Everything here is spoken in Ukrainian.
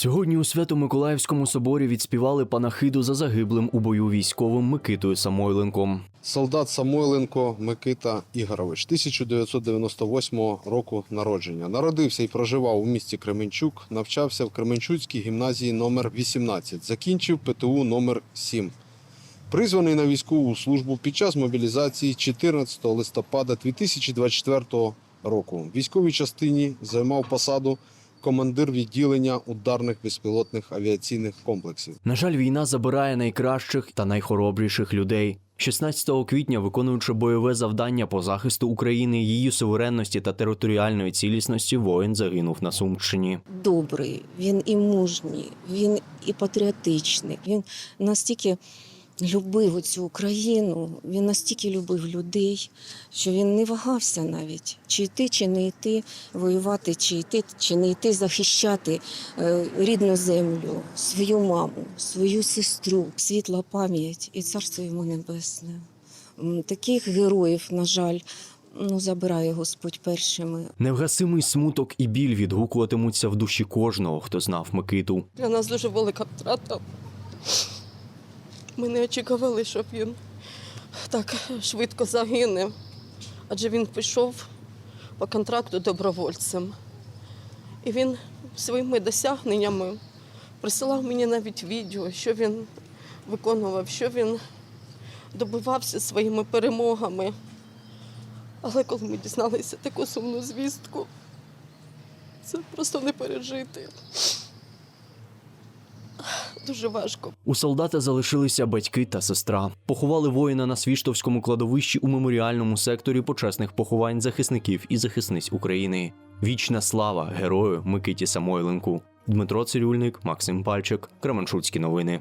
Сьогодні у Свято-Миколаївському соборі відспівали панахиду за загиблим у бою військовим Микитою Самойленком. Солдат Самойленко Микита Ігорович, 1998 року народження. Народився і проживав у місті Кременчук, навчався в Кременчуцькій гімназії номер 18 закінчив ПТУ номер 7 Призваний на військову службу під час мобілізації 14 листопада 2024 року. В військовій частині займав посаду командир відділення ударних безпілотних авіаційних комплексів. На жаль, війна забирає найкращих та найхоробріших людей. 16 квітня, виконуючи бойове завдання по захисту України, її суверенності та територіальної цілісності, воїн загинув на Сумщині. добрий, він і мужній, він і патріотичний. Він настільки любив цю Україну, він настільки любив людей, що він не вагався навіть, чи йти, чи не йти, воювати, чи йти, чи не йти, захищати е, рідну землю, свою маму, свою сестру, світла пам'ять і царство йому небесне. Таких героїв, на жаль, ну, забирає Господь першими. Невгасимий смуток і біль відгукуватимуться в душі кожного, хто знав Микиту. Для нас дуже велика втрата. Ми не очікували, що він так швидко загине, адже він пішов по контракту добровольцем. І він своїми досягненнями присилав мені навіть відео, що він виконував, що він добивався своїми перемогами. Але коли ми дізналися таку сумну звістку, це просто не пережити. Дуже важко. У солдата залишилися батьки та сестра. Поховали воїна на Свіштовському кладовищі у меморіальному секторі почесних поховань захисників і захисниць України. Вічна слава герою Микиті Самойленку. Дмитро Цирюльник, Максим Пальчик, Кременчуцькі новини.